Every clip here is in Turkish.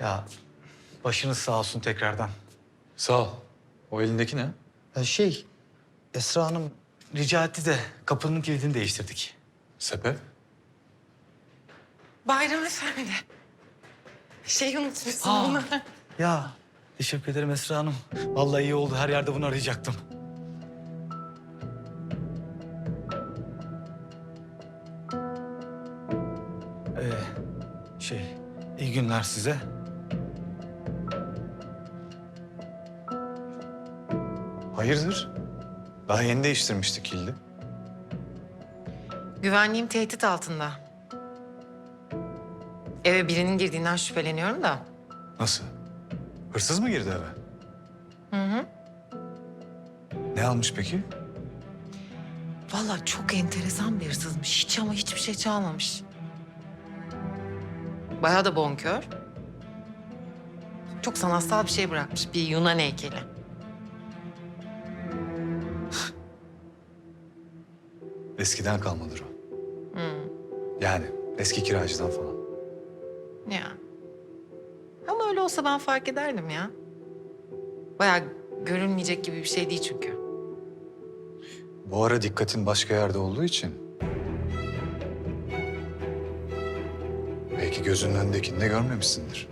Ya başınız sağ olsun tekrardan. Sağ ol. O elindeki ne? Ya şey, Esra Hanım rica etti de kapının kilidini değiştirdik. Sebep? Bayram Efendi. Şey unutmuşsun Aa. bunu. Ya teşekkür ederim Esra Hanım. Vallahi iyi oldu. Her yerde bunu arayacaktım. Ee, şey, iyi günler size. Hayırdır? Daha yeni değiştirmiştik kilidi. Güvenliğim tehdit altında. Eve birinin girdiğinden şüpheleniyorum da. Nasıl? Hırsız mı girdi eve? Hı hı. Ne almış peki? Vallahi çok enteresan bir hırsızmış. Hiç ama hiçbir şey çalmamış. Bayağı da bonkör. Çok sanatsal bir şey bırakmış. Bir Yunan heykeli. Eskiden kalmadır o. Hı. Yani eski kiracıdan falan. Ya. Ama öyle olsa ben fark ederdim ya. Bayağı görülmeyecek gibi bir şey değil çünkü. Bu ara dikkatin başka yerde olduğu için... Belki gözünün önündekini de görmemişsindir.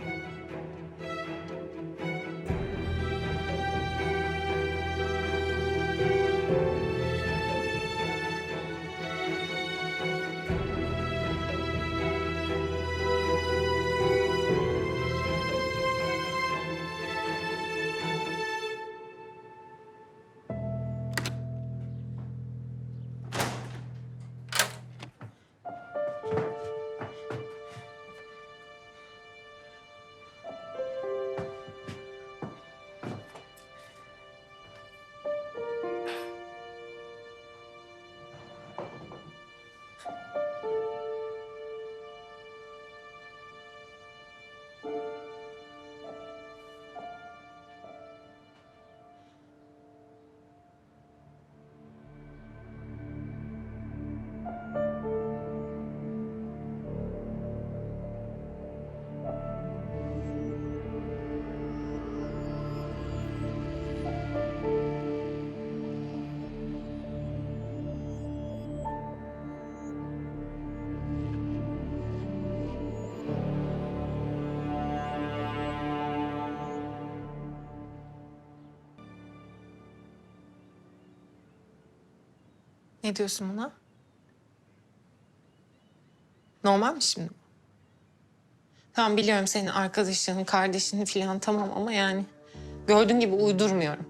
Ne diyorsun buna? Normal mi şimdi? Tamam biliyorum senin arkadaşın, kardeşin falan tamam ama yani gördüğün gibi uydurmuyorum.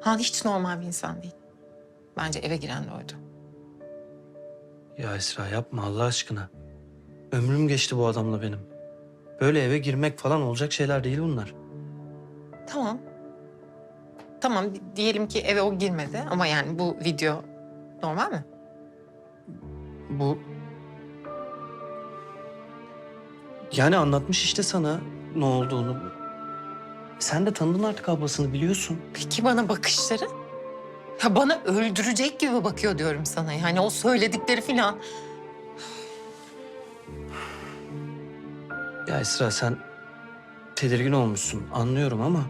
Han hiç normal bir insan değil. Bence eve giren de oydu. Ya Esra yapma Allah aşkına. Ömrüm geçti bu adamla benim. Böyle eve girmek falan olacak şeyler değil bunlar. Tamam. Tamam di- diyelim ki eve o girmedi ama yani bu video normal mi? Bu... Yani anlatmış işte sana ne olduğunu. Sen de tanıdın artık ablasını biliyorsun. Peki bana bakışları? Ya bana öldürecek gibi bakıyor diyorum sana. Yani o söyledikleri falan. Ya Esra sen tedirgin olmuşsun anlıyorum ama...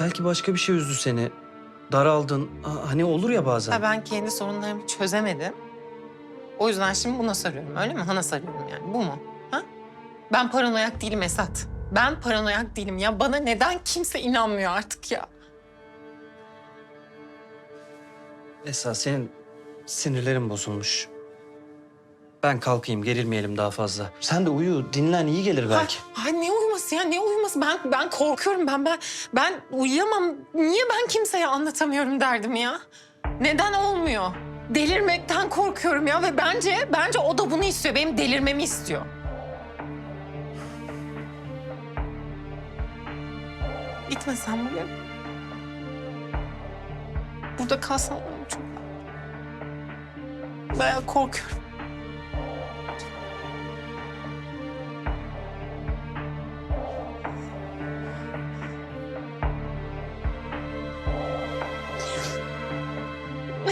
Belki başka bir şey üzdü seni. Daraldın. Ha- Hani olur ya bazen. Ha, ben kendi sorunlarımı çözemedim. O yüzden şimdi buna sarıyorum öyle mi? Hana sarıyorum yani. Bu mu? Ha? Ben paranoyak değilim Esat. Ben paranoyak değilim ya. Bana neden kimse inanmıyor artık ya? Esra senin sinirlerin bozulmuş. Ben kalkayım gerilmeyelim daha fazla. Sen de uyu dinlen iyi gelir belki. Ay, ay ne uyuması ya ne uyuması? Ben ben korkuyorum ben ben ben uyuyamam. Niye ben kimseye anlatamıyorum derdim ya? Neden olmuyor? Delirmekten korkuyorum ya ve bence bence o da bunu istiyor. Benim delirmemi istiyor. Gitme sen buraya. Burada kalsam çok? Bayağı korkuyorum.